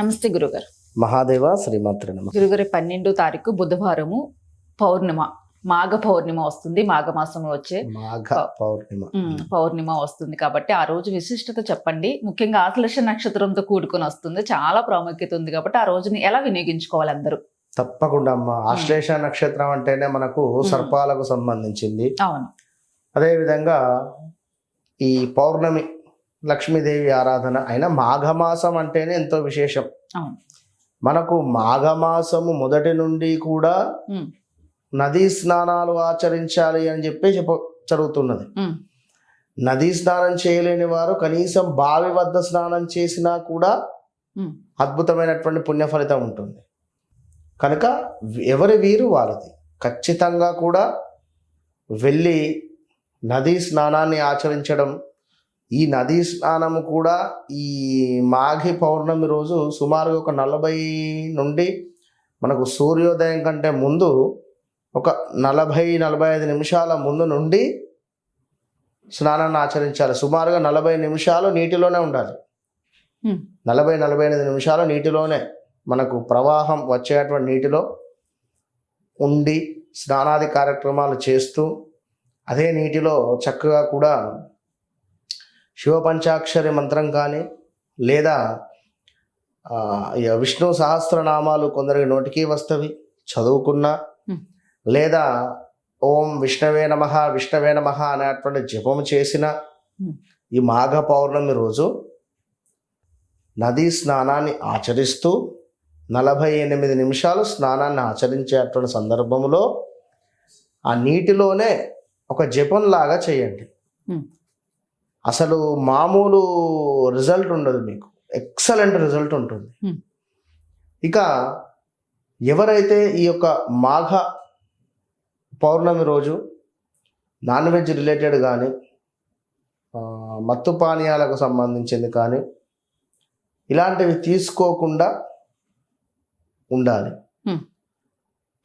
నమస్తే గురుగారు. మహాదేవ శ్రీమాత్రి గురుగారు పన్నెండో తారీఖు బుధవారము పౌర్ణిమ. మాఘ పౌర్ణిమ వస్తుంది. మాఘ మాసంలో వచ్చే మాఘ పౌర్ణిమ. పౌర్ణిమ వస్తుంది కాబట్టి ఆ రోజు విశిష్టత చెప్పండి. ముఖ్యంగా ఆశ్లేష నక్షత్రంతో కూడుకొని వస్తుంది. చాలా ప్రాముఖ్యత ఉంది కాబట్టి ఆ రోజుని ఎలా వినియోగించుకోవాలి అందరూ? తప్పకుండా అమ్మ. ఆశ్లేష నక్షత్రం అంటేనే మనకు సర్పాలకు సంబంధించింది. అవును. అదేవిధంగా ఈ పౌర్ణమి లక్ష్మీదేవి ఆరాధన అయినా మాఘమాసం అంటేనే ఎంతో విశేషం. మనకు మాఘమాసము మొదటి నుండి కూడా నదీ స్నానాలు ఆచరించాలి అని చెప్పి చెప్ప జరుగుతున్నది. నదీ స్నానం చేయలేని వారు కనీసం బావి వద్ద స్నానం చేసినా కూడా అద్భుతమైనటువంటి పుణ్య ఫలితం ఉంటుంది. కనుక ఎవరి వీరు వాళ్ళది. ఖచ్చితంగా కూడా వెళ్ళి నదీ స్నానాన్ని ఆచరించడం ఈ నదీ స్నానము కూడా ఈ మాఘి పౌర్ణమి రోజు సుమారుగా ఒక నలభై నుండి మనకు సూర్యోదయం కంటే ముందు ఒక నలభై నలభై ఐదు నిమిషాల ముందు నుండి స్నానాన్ని ఆచరించాలి. సుమారుగా నలభై నిమిషాలు నీటిలోనే ఉండాలి. నలభై నలభై ఎనిమిది నిమిషాలు నీటిలోనే మనకు ప్రవాహం వచ్చేటువంటి నీటిలో ఉండి స్నానాది కార్యక్రమాలు చేస్తూ అదే నీటిలో చక్కగా కూడా శివపంచాక్షరి మంత్రం కానీ లేదా విష్ణు సహస్రనామాలు కొందరికి నోటికి వస్తవి చదువుకున్నా. లేదా ఓం విష్ణవే నమ విష్ణవే నమ అనేటువంటి జపం చేసిన. ఈ మాఘ పౌర్ణమి రోజు నదీ స్నానాన్ని ఆచరిస్తూ నలభై ఎనిమిది నిమిషాలు స్నానాన్ని ఆచరించేటువంటి సందర్భంలో ఆ నీటిలోనే ఒక జపం లాగా చేయండి. అసలు మామూలు రిజల్ట్ ఉండదు మీకు ఎక్సలెంట్ రిజల్ట్ ఉంటుంది Hmm. ఇక ఎవరైతే ఈ యొక్క మాఘ పౌర్ణమి రోజు నాన్ వెజ్ రిలేటెడ్ కానీ మత్తు పానీయాలకు సంబంధించింది కానీ ఇలాంటివి తీసుకోకుండా ఉండాలి Hmm.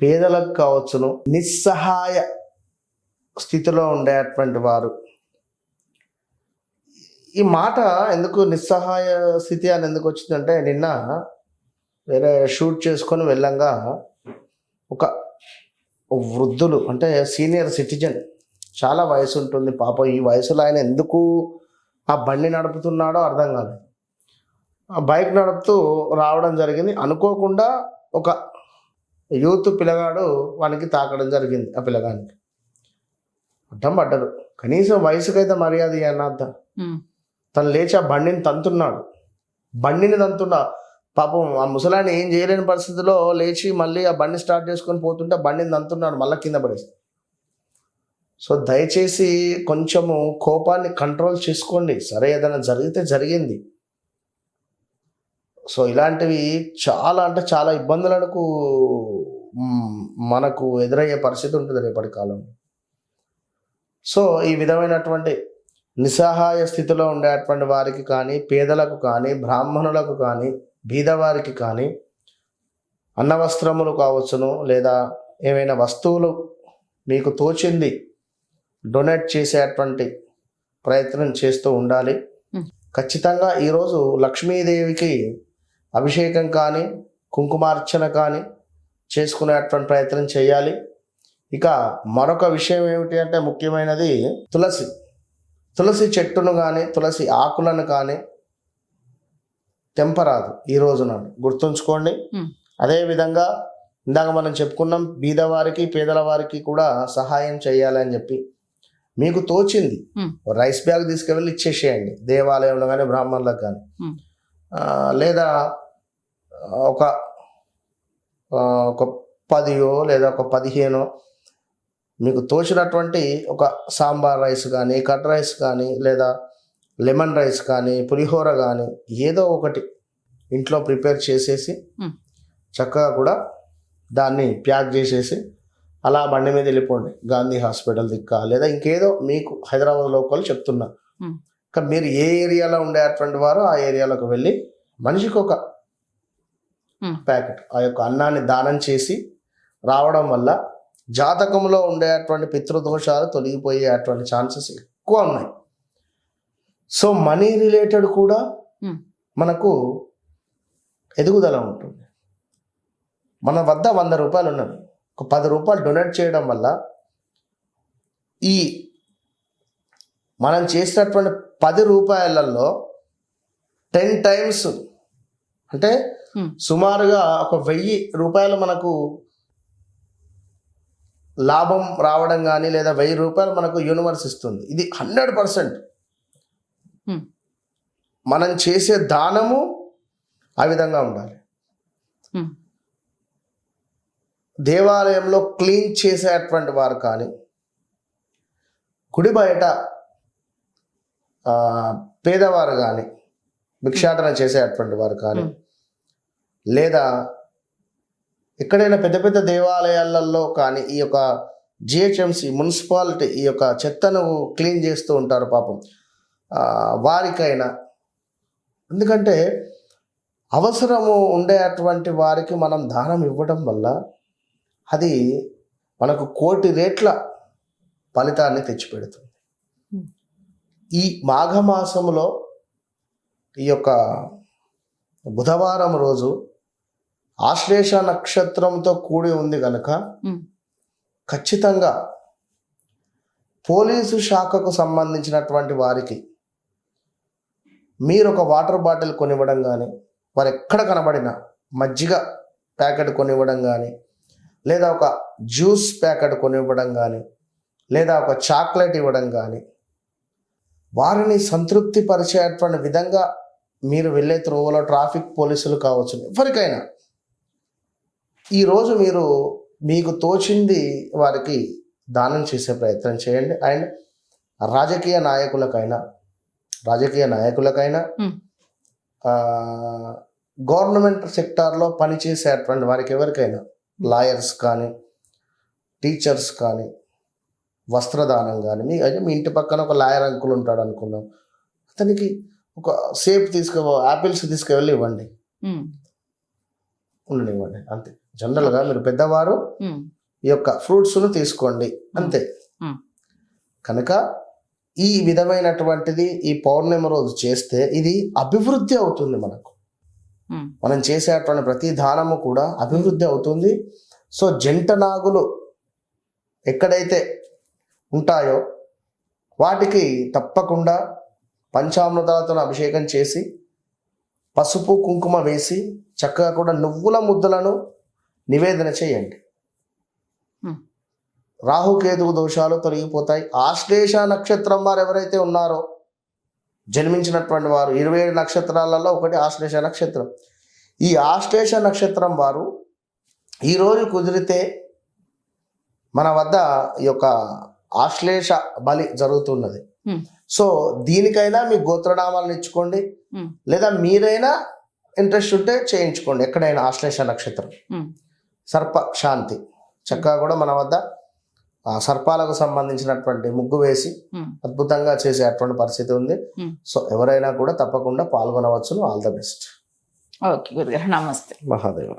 పేదలకు కావచ్చును నిస్సహాయ స్థితిలో ఉండేటువంటి వారు ఈ మాట ఎందుకు నిస్సహాయ స్థితి అని ఎందుకు వచ్చిందంటే నిన్న వేరే షూట్ చేసుకొని వెళ్ళంగా ఒక వృద్ధులు అంటే సీనియర్ సిటిజన్ చాలా వయసు ఉంటుంది పాపం. ఈ వయసులో ఆయన ఎందుకు ఆ బండి నడుపుతున్నాడో అర్థం కాలేదు. ఆ బైక్ నడుపుతూ రావడం జరిగింది. అనుకోకుండా ఒక యూత్ పిల్లగాడు వానికి తాకడం జరిగింది ఆ పిల్లగానికి. అడ్డం పడ్డరు. కనీసం వయసుకైతే మర్యాద అన్నద్ద తను లేచి ఆ బండిని తంతున్నాడు. బండిని తంతున్నా పాపం ఆ ముసలాన్ని ఏం చేయలేని పరిస్థితిలో లేచి మళ్ళీ ఆ బండి స్టార్ట్ చేసుకొని పోతుంటే బండిని తంతున్నాడు మళ్ళీ కింద పడేసి. సో దయచేసి కొంచెము కోపాన్ని కంట్రోల్ చేసుకోండి. సరే ఏదైనా జరిగితే జరిగింది. సో ఇలాంటివి చాలా అంటే చాలా ఇబ్బందులకు మనకు ఎదురయ్యే పరిస్థితి ఉంటుంది రేపటి కాలంలో. సో ఈ విధమైనటువంటి నిస్సహాయ స్థితిలో ఉండేటువంటి వారికి కానీ పేదలకు కానీ బ్రాహ్మణులకు కానీ బీదవారికి కానీ అన్నవస్త్రములు కావచ్చును లేదా ఏమైనా వస్తువులు మీకు తోచింది డొనేట్ చేసేటువంటి ప్రయత్నం చేస్తూ ఉండాలి. ఖచ్చితంగా ఈరోజు లక్ష్మీదేవికి అభిషేకం కానీ కుంకుమార్చన కానీ చేసుకునేటువంటి ప్రయత్నం చేయాలి. ఇక మరొక విషయం ఏమిటి అంటే ముఖ్యమైనది తులసి. తులసి చెట్టును కానీ తులసి ఆకులను కానీ తెంపరాదు ఈ రోజు నాడు గుర్తుంచుకోండి. అదేవిధంగా ఇందాక మనం చెప్పుకున్నాం బీదవారికి పేదల వారికి కూడా సహాయం చేయాలి అని చెప్పి మీకు తోచింది. రైస్ బ్యాగ్ తీసుకువెళ్ళి ఇచ్చేసేయండి దేవాలయంలో కానీ బ్రాహ్మణులకు కానీ. లేదా ఒక ఒక పదియో లేదా ఒక పదిహేనో మీకు తోచినటువంటి ఒక సాంబార్ రైస్ కానీ కట్ రైస్ కానీ లేదా లెమన్ రైస్ కానీ పులిహోర కానీ ఏదో ఒకటి ఇంట్లో ప్రిపేర్ చేసేసి. చక్కగా కూడా దాన్ని ప్యాక్ చేసేసి అలా బండి మీద వెళ్ళిపోండి గాంధీ హాస్పిటల్ దిక్క లేదా ఇంకేదో మీకు హైదరాబాద్ లోకల్ చెప్తున్నా. ఇంకా మీరు ఏ ఏరియాలో ఉండేటువంటి వారో ఆ ఏరియాలోకి వెళ్ళి మనిషికి ఒక. ప్యాకెట్ ఆ యొక్క అన్నాన్ని దానం చేసి రావడం వల్ల జాతకంలో ఉండేటువంటి పితృదోషాలు తొలగిపోయేటువంటి ఛాన్సెస్ ఎక్కువ ఉన్నాయి సో మనీ రిలేటెడ్ కూడా Hmm. మనకు ఎదుగుదల ఉంటుంది మన వద్ద వంద రూపాయలు ఉన్నది ఒక పది రూపాయలు డొనేట్ చేయడం వల్ల ఈ మనం చేసినటువంటి పది రూపాయలలో టెన్ టైమ్స్ అంటే Hmm. సుమారుగా ఒక వెయ్యి రూపాయలు మనకు లాభం రావడం కానీ లేదా వెయ్యి రూపాయలు మనకు యూనివర్స్ ఇస్తుంది ఇది హండ్రెడ్ పర్సెంట్. మనం చేసే దానము ఆ విధంగా ఉండాలి. దేవాలయంలో క్లీన్ చేసేటువంటి వారు కానీ గుడి బయట పేదవారు కానీ భిక్షాటన చేసేటువంటి వారు కానీ. లేదా ఎక్కడైనా పెద్ద పెద్ద దేవాలయాలలో కానీ ఈ యొక్క జిహెచ్ఎంసి మున్సిపాలిటీ ఈ యొక్క చెత్తను క్లీన్ చేస్తూ ఉంటారు పాపం. వారికైనా. ఎందుకంటే అవసరము ఉండేటువంటి వారికి మనం దానం ఇవ్వడం వల్ల అది మనకు కోటి రేట్ల ఫలితాన్ని తెచ్చిపెడుతుంది. ఈ మాఘమాసంలో ఈ యొక్క బుధవారం రోజు ఆశ్లేష నక్షత్రంతో కూడి ఉంది కనుక. ఖచ్చితంగా పోలీసు శాఖకు సంబంధించినటువంటి వారికి మీరు ఒక వాటర్ బాటిల్ కొనివ్వడం కానీ వారు ఎక్కడ కనబడినా మజ్జిగ ప్యాకెట్ కొనివ్వడం కానీ లేదా ఒక జ్యూస్ ప్యాకెట్ కొనివ్వడం కానీ లేదా ఒక చాక్లెట్ ఇవ్వడం కానీ వారిని సంతృప్తి పరిచేటువంటి విధంగా మీరు వెళ్ళే త్రోవలో ట్రాఫిక్ పోలీసులు కావచ్చు ఎవరికైనా ఈరోజు మీరు మీకు తోచింది వారికి దానం చేసే ప్రయత్నం చేయండి. అండ్ రాజకీయ నాయకులకైనా రాజకీయ నాయకులకైనా Hmm. గవర్నమెంట్ సెక్టార్లో పనిచేసేటువంటి వారికి ఎవరికైనా లాయర్స్ కానీ టీచర్స్ కానీ వస్త్రదానం కానీ మీ అయితే మీ ఇంటి పక్కన ఒక లాయర్ అంకుల్ ఉంటాడు అనుకుందాం. అతనికి ఒక సేఫ్ తీసుకు యాపిల్స్ తీసుకువెళ్ళి ఇవ్వండి. ఉమ్, ఉండనివ్వండి అంతే. జనరల్గా మీరు పెద్దవారు ఈ యొక్క ఫ్రూట్స్ను తీసుకోండి అంతే. కనుక ఈ విధమైనటువంటిది ఈ పౌర్ణమి రోజు చేస్తే ఇది అభివృద్ధి అవుతుంది మనకు. మనం చేసేటువంటి ప్రతి దానము కూడా అభివృద్ధి అవుతుంది. సో జంట నాగులు ఎక్కడైతే ఉంటాయో వాటికి తప్పకుండా పంచామృతాలతో అభిషేకం చేసి పసుపు కుంకుమ వేసి చక్కగా కూడా నువ్వుల ముద్దలను నివేదన చేయండి. రాహుకేతువు దోషాలు తొలగిపోతాయి. ఆశ్లేష నక్షత్రం వారు ఎవరైతే ఉన్నారో జన్మించినటువంటి వారు ఇరవై ఏడు నక్షత్రాలలో ఒకటి ఆశ్లేష నక్షత్రం. ఈ ఆశ్లేష నక్షత్రం వారు ఈరోజు కుదిరితే మన వద్ద ఈ యొక్క ఆశ్లేష బలి జరుగుతున్నది. సో దీనికైనా మీ గోత్రనామాలను ఇచ్చుకోండి. లేదా మీరైనా ఇంట్రెస్ట్ ఉంటే చేయించుకోండి. ఎక్కడైనా ఆశ్లేష నక్షత్రం. సర్ప శాంతి. చక్కగా కూడా మన వద్ద ఆ సర్పాలకు సంబంధించినటువంటి ముగ్గు వేసి. అద్భుతంగా చేసేటువంటి పరిస్థితి ఉంది. సో ఎవరైనా కూడా తప్పకుండా పాల్గొనవచ్చును. All the best. ఓకే గురుగారు నమస్తే. మహాదేవ.